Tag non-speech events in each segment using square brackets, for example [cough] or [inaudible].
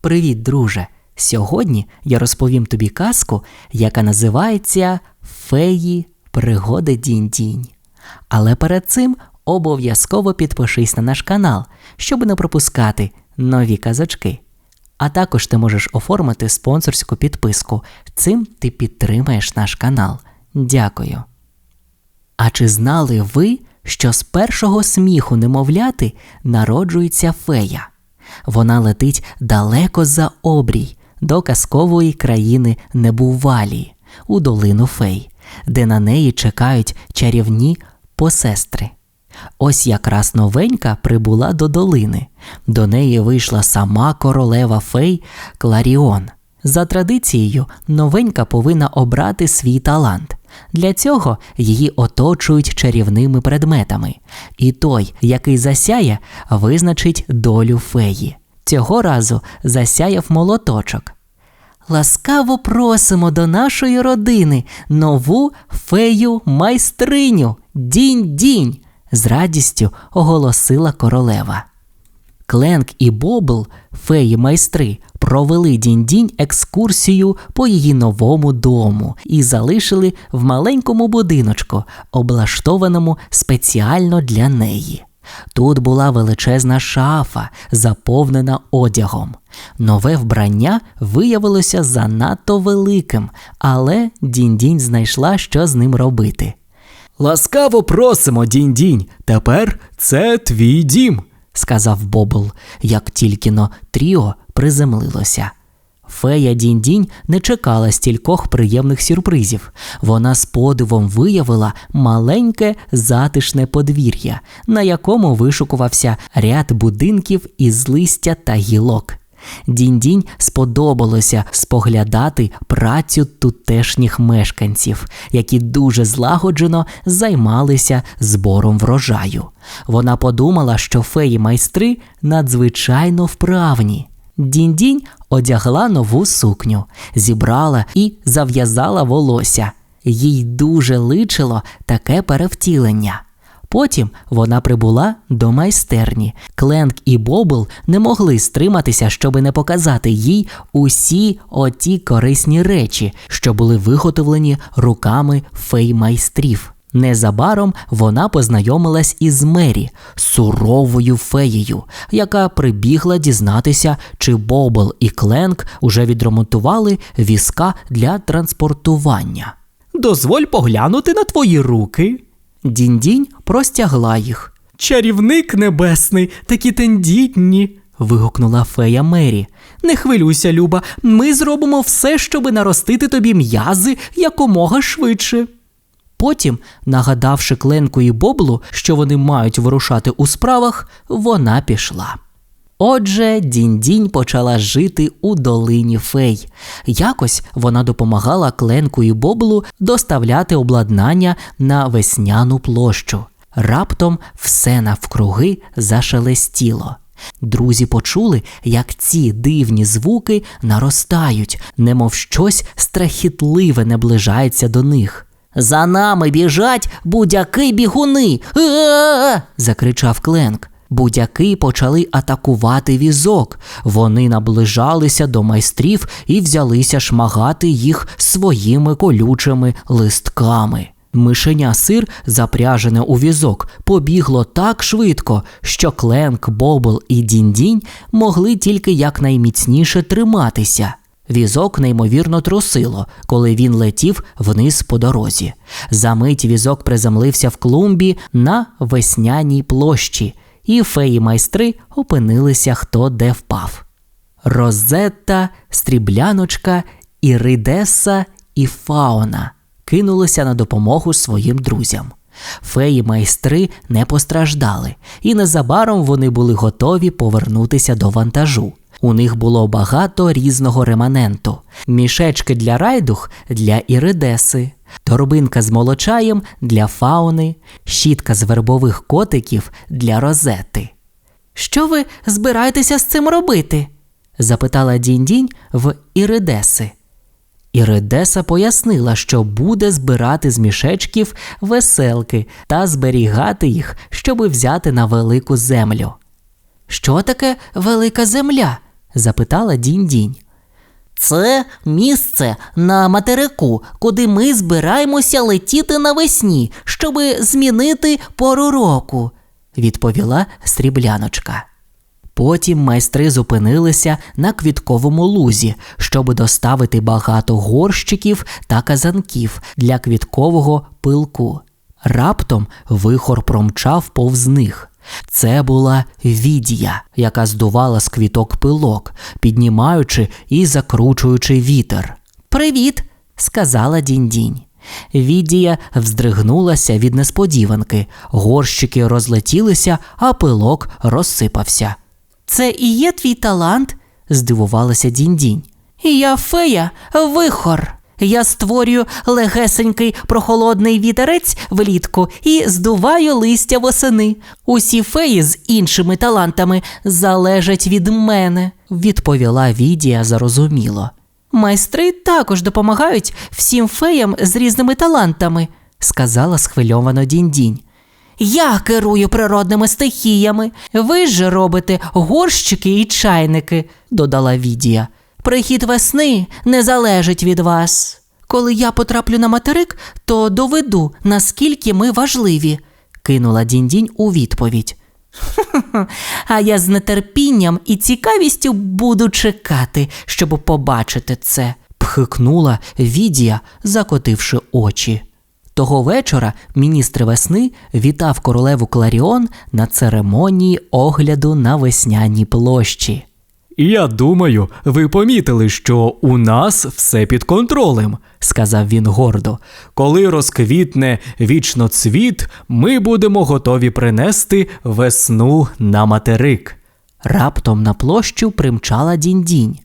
Привіт, друже! Сьогодні я розповім тобі казку, яка називається Феї пригоди Дінь-Дінь. Але перед цим обов'язково підпишись на наш канал, щоб не пропускати нові казочки. А також ти можеш оформити спонсорську підписку. Цим ти підтримаєш наш канал. Дякую. А чи знали ви, що з першого сміху немовляти народжується фея? Вона летить далеко за обрій до казкової країни Небувалії, у долину фей, де на неї чекають чарівні посестри. Ось якраз новенька прибула до долини. До неї вийшла сама королева фей Кларіон. За традицією, новенька повинна обрати свій талант. Для цього її оточують чарівними предметами, і той, який засяє, визначить долю феї. Цього разу засяяв молоточок. Ласкаво просимо до нашої родини нову фею майстриню. Дінь-дінь! з радістю оголосила королева. Кленк і Бобл, феї майстри, провели дінь-дінь екскурсію по її новому дому і залишили в маленькому будиночку, облаштованому спеціально для неї. Тут була величезна шафа, заповнена одягом. Нове вбрання виявилося занадто великим, але дінь-дінь знайшла, що з ним робити. Ласкаво просимо, дінь-дінь. Тепер це твій дім. Сказав Бобл, як тільки но Тріо приземлилося. Фея Дінь-Дінь не чекала стількох приємних сюрпризів. Вона з подивом виявила маленьке затишне подвір'я, на якому вишукувався ряд будинків із листя та гілок. Дінь-Дінь сподобалося споглядати працю тутешніх мешканців, які дуже злагоджено займалися збором врожаю. Вона подумала, що феї майстри надзвичайно вправні. Дінь-дінь одягла нову сукню, зібрала і зав'язала волосся. Їй дуже личило таке перевтілення. Потім вона прибула до майстерні. Кленк і Бобл не могли стриматися, щоби не показати їй усі оті корисні речі, що були виготовлені руками фей-майстрів. Незабаром вона познайомилась із Мері, суровою феєю, яка прибігла дізнатися, чи Бобл і Кленк уже відремонтували візка для транспортування. Дозволь поглянути на твої руки. Дінь-дінь простягла їх. Чарівник небесний, такі тендітні. вигукнула фея Мері. Не хвилюйся, Люба, ми зробимо все, щоби наростити тобі м'язи якомога швидше. Потім, нагадавши Кленку і Боблу, що вони мають вирушати у справах, вона пішла. Отже, Дінь-Дінь почала жити у долині фей. Якось вона допомагала Кленку і Боблу доставляти обладнання на весняну площу. Раптом все навкруги зашелестіло. Друзі почули, як ці дивні звуки наростають, немов щось страхітливе наближається до них. За нами біжать будяки бігуни. Закричав Кленк. Будяки почали атакувати візок. Вони наближалися до майстрів і взялися шмагати їх своїми колючими листками. Мишеня сир, запряжене у візок, побігло так швидко, що Кленк, Бобл і Дінь-Дінь могли тільки якнайміцніше триматися. Візок неймовірно трусило, коли він летів вниз по дорозі. Замить візок приземлився в клумбі на весняній площі, і феї майстри опинилися хто де впав. Розетта, стрібляночка, Іридеса і Фауна кинулися на допомогу своїм друзям. Феї майстри не постраждали, і незабаром вони були готові повернутися до вантажу. У них було багато різного реманенту: мішечки для райдух для іридеси, торбинка з молочаєм для фауни, щітка з вербових котиків для розети. Що ви збираєтеся з цим робити? запитала Дінь-Дінь в Іридеси. Іридеса пояснила, що буде збирати з мішечків веселки та зберігати їх, щоби взяти на велику землю. Що таке велика земля? Запитала Дінь-Дінь. Це місце на материку, куди ми збираємося летіти навесні, щоби змінити пору року, відповіла срібляночка. Потім майстри зупинилися на квітковому лузі, щоб доставити багато горщиків та казанків для квіткового пилку. Раптом вихор промчав повз них. Це була відія, яка здувала з квіток пилок, піднімаючи і закручуючи вітер. Привіт, сказала дінь-дінь. Відія вздригнулася від несподіванки, горщики розлетілися, а пилок розсипався. Це і є твій талант? здивувалася дінь-дінь. Я фея, вихор. Я створюю легесенький прохолодний вітерець влітку і здуваю листя восени. Усі феї з іншими талантами залежать від мене, відповіла Відія зарозуміло. Майстри також допомагають всім феям з різними талантами, сказала схвильовано дінь-дінь. Я керую природними стихіями. Ви ж робите горщики і чайники, додала Відія. Прихід весни не залежить від вас. Коли я потраплю на материк, то доведу, наскільки ми важливі, кинула дінь-дінь у відповідь. [laughs] А я з нетерпінням і цікавістю буду чекати, щоб побачити це, пхикнула Відія, закотивши очі. Того вечора міністр весни вітав королеву Кларіон на церемонії огляду на весняній площі. Я думаю, ви помітили, що у нас все під контролем, Сказав він гордо. Коли розквітне вічно цвіт, ми будемо готові принести весну на материк. Раптом на площу примчала дінь-дінь.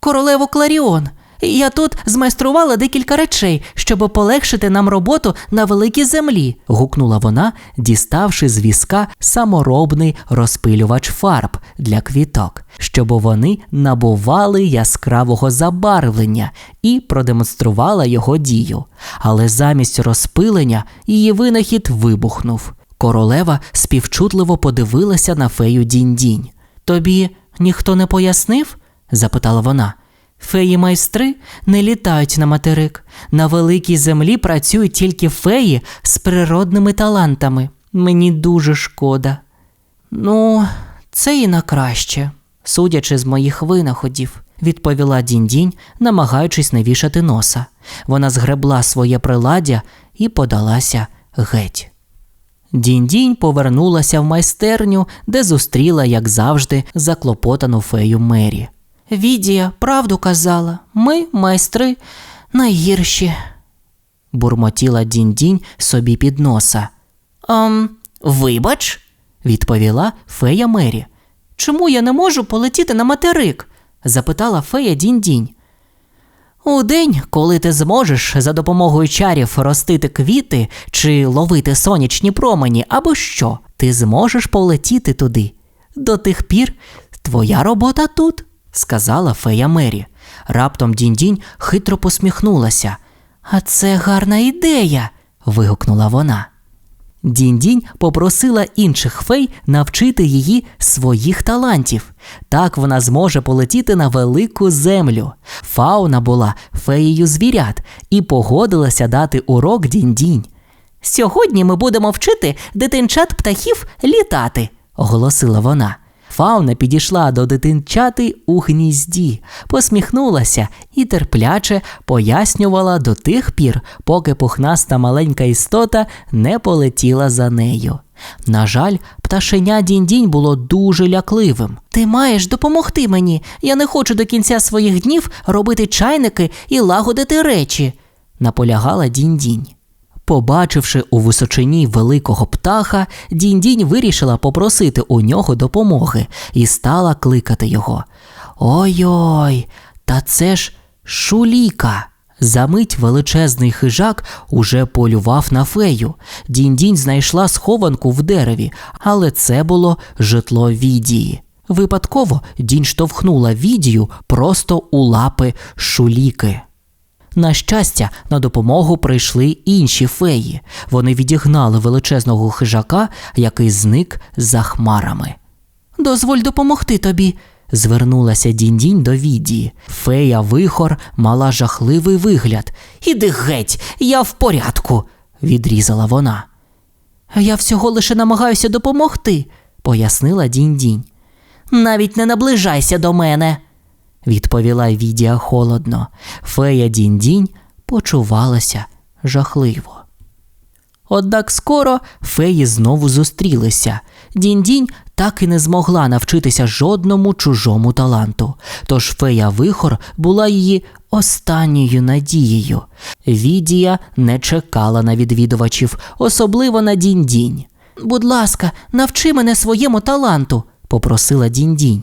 Королево Кларіон, я тут змайструвала декілька речей, щоб полегшити нам роботу на великій землі, гукнула вона, діставши з візка саморобний розпилювач фарб для квіток, щоб вони набували яскравого забарвлення і продемонструвала його дію. Але замість розпилення її винахід вибухнув. Королева співчутливо подивилася на фею дінь-дінь. Тобі ніхто не пояснив? запитала вона. Феї майстри не літають на материк. На великій землі працюють тільки феї з природними талантами. Мені дуже шкода. Ну, це і на краще, судячи з моїх винаходів, відповіла дінь-дінь, намагаючись не вішати носа. Вона згребла своє приладдя і подалася геть. Дінь-дінь повернулася в майстерню, де зустріла, як завжди, заклопотану фею Мері. Відія правду казала, ми, майстри, найгірші, бурмотіла дінь-дінь собі під носа. Ем, вибач, відповіла фея Мері. Чому я не можу полетіти на материк? запитала фея дінь-дінь. У день, коли ти зможеш за допомогою чарів ростити квіти чи ловити сонячні промені або що, ти зможеш полетіти туди. До тих пір твоя робота тут, сказала фея Мері. Раптом дінь-дінь хитро посміхнулася. А це гарна ідея. вигукнула вона. Дінь-дінь попросила інших фей навчити її своїх талантів. Так вона зможе полетіти на велику землю. Фауна була феєю звірят і погодилася дати урок дінь-дінь. Сьогодні ми будемо вчити дитинчат птахів літати, оголосила вона. Фауна підійшла до дитинчати у гнізді, посміхнулася і терпляче пояснювала до тих пір, поки пухнаста маленька істота не полетіла за нею. На жаль, пташеня дінь-дінь було дуже лякливим. Ти маєш допомогти мені. Я не хочу до кінця своїх днів робити чайники і лагодити речі, наполягала дінь-дінь. Побачивши у височині великого птаха, дінь-дінь вирішила попросити у нього допомоги і стала кликати його. Ой-ой, та це ж шуліка. Замить величезний хижак уже полював на фею. Дінь-дінь знайшла схованку в дереві, але це було житло відії. Випадково дінь штовхнула відію просто у лапи шуліки. На щастя, на допомогу прийшли інші феї. Вони відігнали величезного хижака, який зник за хмарами. Дозволь допомогти тобі, Звернулася дінь-дінь до відії. Фея вихор мала жахливий вигляд. Іди геть, я в порядку, відрізала вона. Я всього лише намагаюся допомогти, пояснила дінь-дінь. Навіть не наближайся до мене, відповіла Відія холодно. Фея дінь-дінь почувалася жахливо. Однак скоро феї знову зустрілися. Дінь-дінь так і не змогла навчитися жодному чужому таланту. Тож фея вихор була її останньою надією. Відія не чекала на відвідувачів, особливо на дінь-дінь. Будь ласка, навчи мене своєму таланту, попросила дінь-дінь.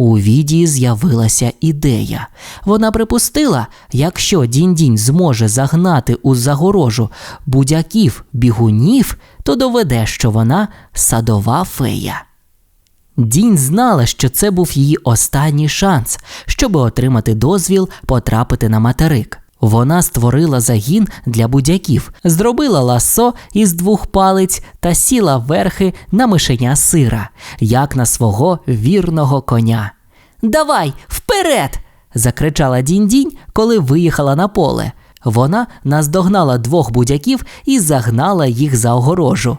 У Відії з'явилася ідея. Вона припустила, якщо дінь-дінь зможе загнати у загорожу будяків бігунів, то доведе, що вона садова фея. Дінь знала, що це був її останній шанс, щоби отримати дозвіл потрапити на материк. Вона створила загін для будяків, зробила ласо із двох палиць та сіла верхи на мишеня сира, як на свого вірного коня. Давай, вперед! закричала дінь-дінь, коли виїхала на поле. Вона наздогнала двох будяків і загнала їх за огорожу.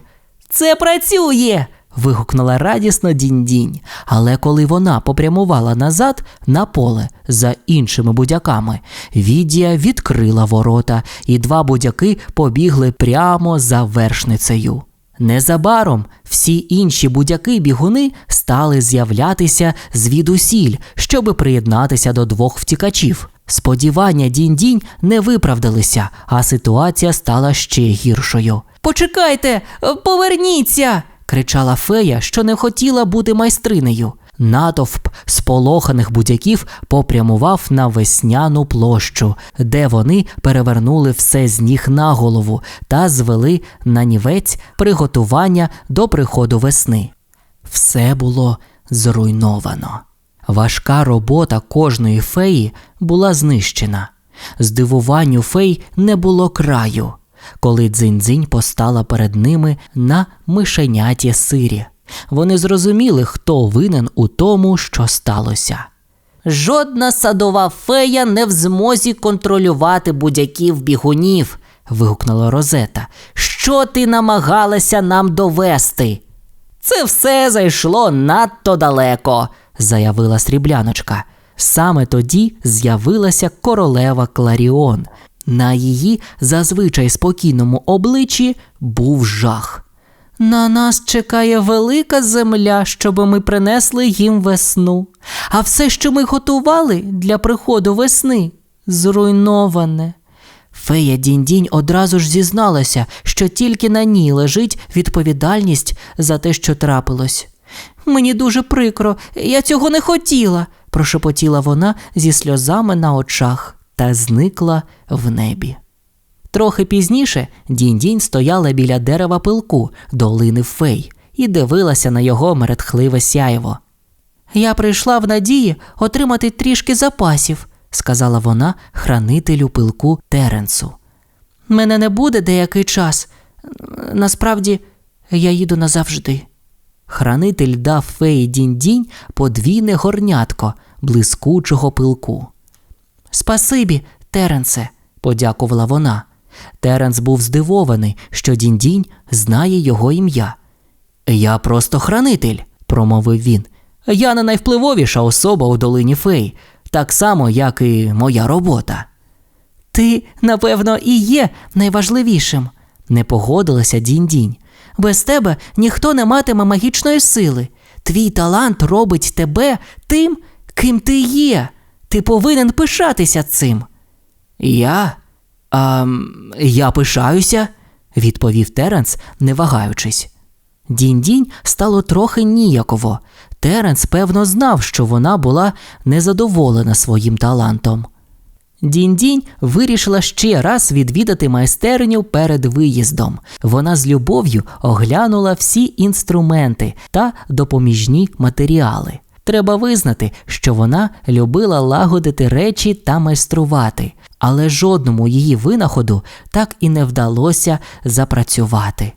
Це працює. Вигукнула радісно дінь-дінь. Але коли вона попрямувала назад на поле за іншими будяками, Відія відкрила ворота, і два будяки побігли прямо за вершницею. Незабаром всі інші будяки-бігуни стали з'являтися звідусіль, щоби приєднатися до двох втікачів. Сподівання дінь-дінь не виправдалися, а ситуація стала ще гіршою. Почекайте, поверніться! Кричала фея, що не хотіла бути майстринею. Натовп сполоханих будяків попрямував на весняну площу, де вони перевернули все з ніг на голову та звели на нівець приготування до приходу весни. Все було зруйновано. Важка робота кожної феї була знищена. Здивуванню фей не було краю, коли дзинь-дзинь постала перед ними на мишеняті сирі. Вони зрозуміли, хто винен у тому, що сталося. Жодна садова фея не в змозі контролювати будь-яків бігунів. вигукнула Розета. Що ти намагалася нам довести? Це все зайшло надто далеко, заявила срібляночка. Саме тоді з'явилася королева Кларіон. На її зазвичай спокійному обличчі був жах. На нас чекає велика земля, щоб ми принесли їм весну. А все, що ми готували для приходу весни, зруйноване. Фея Дінь-Дінь одразу ж зізналася, що тільки на ній лежить відповідальність за те, що трапилось. Мені дуже прикро, я цього не хотіла, прошепотіла вона зі сльозами на очах та зникла в небі. Трохи пізніше Дінь-Дінь стояла біля дерева пилку долини фей і дивилася на його мередхливе сяєво. Я прийшла в надії отримати трішки запасів, сказала вона хранителю пилку Теренсу. Мене не буде деякий час. Насправді, я їду назавжди. Хранитель дав феї Дінь-Дінь подвійне горнятко блискучого пилку. Спасибі, Теренсе, подякувала вона. Теренс був здивований, що Дінь-Дінь знає його ім'я. Я просто хранитель, промовив він. Я не найвпливовіша особа у долині фей, так само, як і моя робота. Ти, напевно, і є найважливішим, не погодилася Дінь-Дінь. Без тебе ніхто не матиме магічної сили. Твій талант робить тебе тим, ким ти є. Ти повинен пишатися цим. Я? А, я пишаюся, відповів Теренс, не вагаючись. Дінь-дінь стало трохи ніяково. Теренс, певно, знав, що вона була незадоволена своїм талантом. Дінь-дінь вирішила ще раз відвідати майстерню перед виїздом. Вона з любов'ю оглянула всі інструменти та допоміжні матеріали. Треба визнати, що вона любила лагодити речі та майструвати, але жодному її винаходу так і не вдалося запрацювати.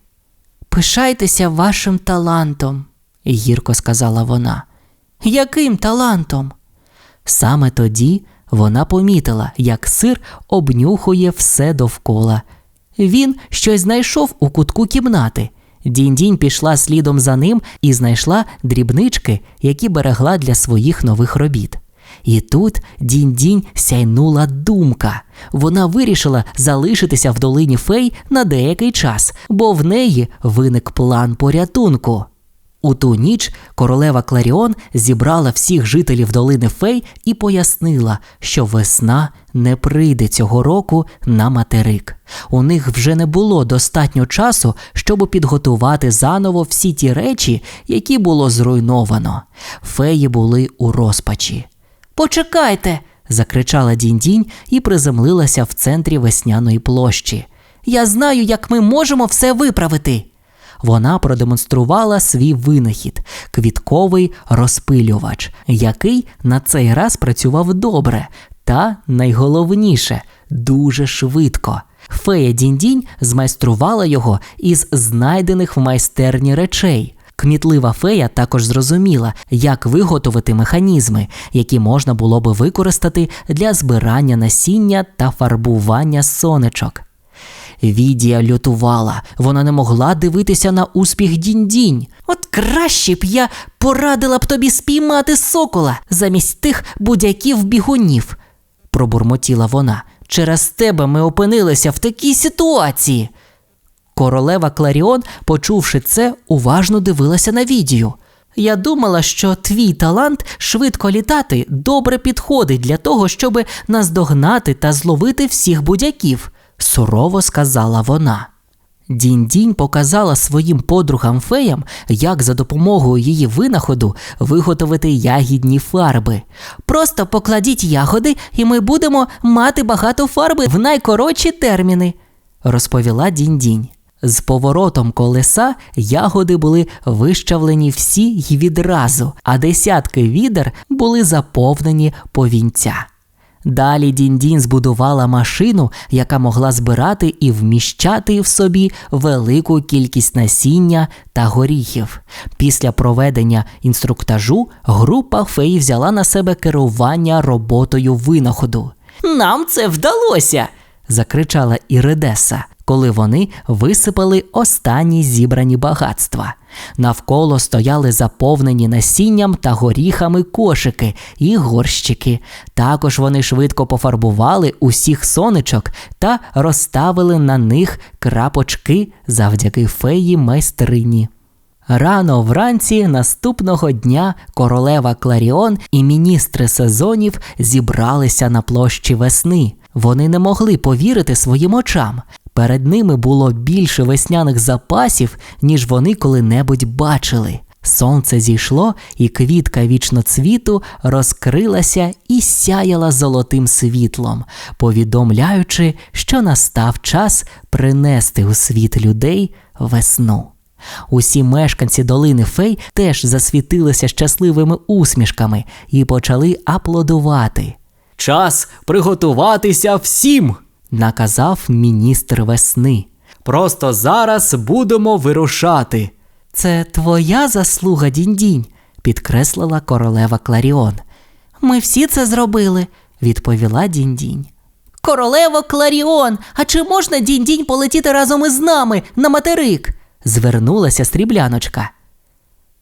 Пишайтеся вашим талантом, гірко сказала вона. Яким талантом? Саме тоді вона помітила, як сир обнюхує все довкола. Він щось знайшов у кутку кімнати. Дінь-дінь пішла слідом за ним і знайшла дрібнички, які берегла для своїх нових робіт. І тут дінь-дінь сяйнула думка. Вона вирішила залишитися в долині фей на деякий час, бо в неї виник план порятунку. У ту ніч королева Кларіон зібрала всіх жителів долини Фей і пояснила, що весна не прийде цього року на материк. У них вже не було достатньо часу, щоб підготувати заново всі ті речі, які було зруйновано. Феї були у розпачі. Почекайте. закричала Дінь-Дінь і приземлилася в центрі весняної площі. Я знаю, як ми можемо все виправити. Вона продемонструвала свій винахід квітковий розпилювач, який на цей раз працював добре, та найголовніше дуже швидко. Фея Дінь-Дінь змайструвала його із знайдених в майстерні речей. Кмітлива фея також зрозуміла, як виготовити механізми, які можна було би використати для збирання насіння та фарбування сонечок. Відія лютувала, вона не могла дивитися на успіх дінь-дінь. От краще б я порадила б тобі спіймати сокола замість тих будяків бігунів, пробурмотіла вона. Через тебе ми опинилися в такій ситуації. Королева Кларіон, почувши це, уважно дивилася на відію. Я думала, що твій талант швидко літати добре підходить для того, щоб наздогнати та зловити всіх будяків, сурово сказала вона. Дінь-дінь показала своїм подругам феям, як за допомогою її винаходу виготовити ягідні фарби. Просто покладіть ягоди, і ми будемо мати багато фарби в найкоротші терміни, розповіла дінь-дінь. З поворотом колеса ягоди були вищавлені всі й відразу, а десятки відер були заповнені повінця. Далі Діндін збудувала машину, яка могла збирати і вміщати в собі велику кількість насіння та горіхів. Після проведення інструктажу група фей взяла на себе керування роботою винаходу. Нам це вдалося. Закричала Іридеса, коли вони висипали останні зібрані багатства. Навколо стояли заповнені насінням та горіхами кошики і горщики. Також вони швидко пофарбували усіх сонечок та розставили на них крапочки завдяки феї майстрині. Рано вранці наступного дня королева Кларіон і міністри сезонів зібралися на площі весни. Вони не могли повірити своїм очам. Перед ними було більше весняних запасів, ніж вони коли-небудь бачили. Сонце зійшло, і квітка вічноцвіту розкрилася і сяяла золотим світлом, повідомляючи, що настав час принести у світ людей весну. Усі мешканці долини Фей теж засвітилися щасливими усмішками і почали аплодувати. Час приготуватися всім, Наказав міністр весни. Просто зараз будемо вирушати. Це твоя заслуга, дінь-дінь, підкреслила королева Кларіон. Ми всі це зробили, відповіла дінь-дінь. Королево Кларіон, а чи можна дінь-дінь полетіти разом із нами на материк? звернулася стрібляночка.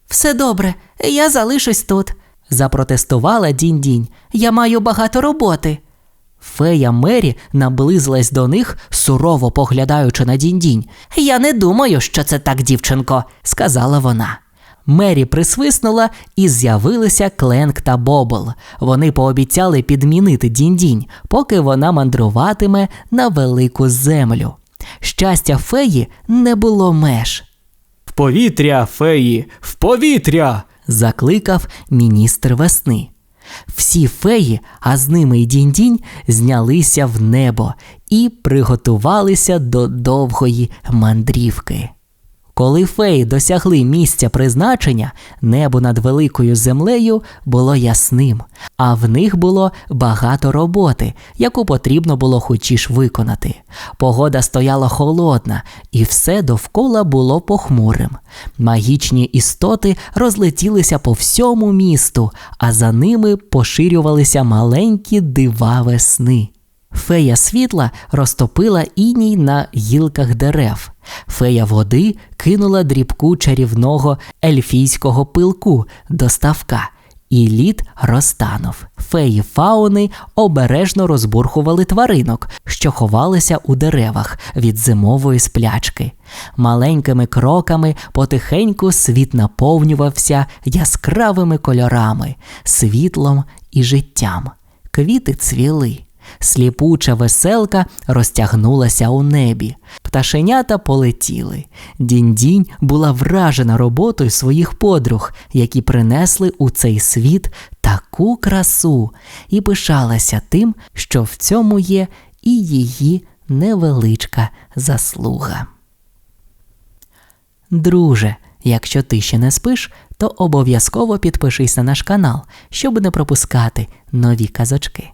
Все добре, я залишусь тут, запротестувала дінь-дінь. Я маю багато роботи. Фея Мері наблизилась до них, сурово поглядаючи на дінь-дінь. Я не думаю, що це так, дівчинко, сказала вона. Мері присвиснула і з'явилися Кленк та Бобл. Вони пообіцяли підмінити дінь-дінь, поки вона мандруватиме на велику землю. Щастя феї не було меж, В повітря, феї, в повітря. Закликав міністр весни. Всі феї, а з ними й дінь-дінь, знялися в небо і приготувалися до довгої мандрівки. Коли феї досягли місця призначення, небо над великою землею було ясним, а в них було багато роботи, яку потрібно було хочіш виконати. Погода стояла холодна, і все довкола було похмурим. Магічні істоти розлетілися по всьому місту, а за ними поширювалися маленькі дива весни. Фея світла розтопила іній на гілках дерев. Фея води кинула дрібку чарівного ельфійського пилку до ставка, і лід розтанув. Феї фауни обережно розбурхували тваринок, що ховалися у деревах від зимової сплячки. Маленькими кроками потихеньку світ наповнювався яскравими кольорами, світлом і життям. Квіти цвіли. Сліпуча веселка розтягнулася у небі. Пташенята полетіли. Дінь-дінь була вражена роботою своїх подруг, які принесли у цей світ таку красу, і пишалася тим, що в цьому є і її невеличка заслуга. Друже, якщо ти ще не спиш, то обов'язково підпишись на наш канал, щоб не пропускати нові казочки.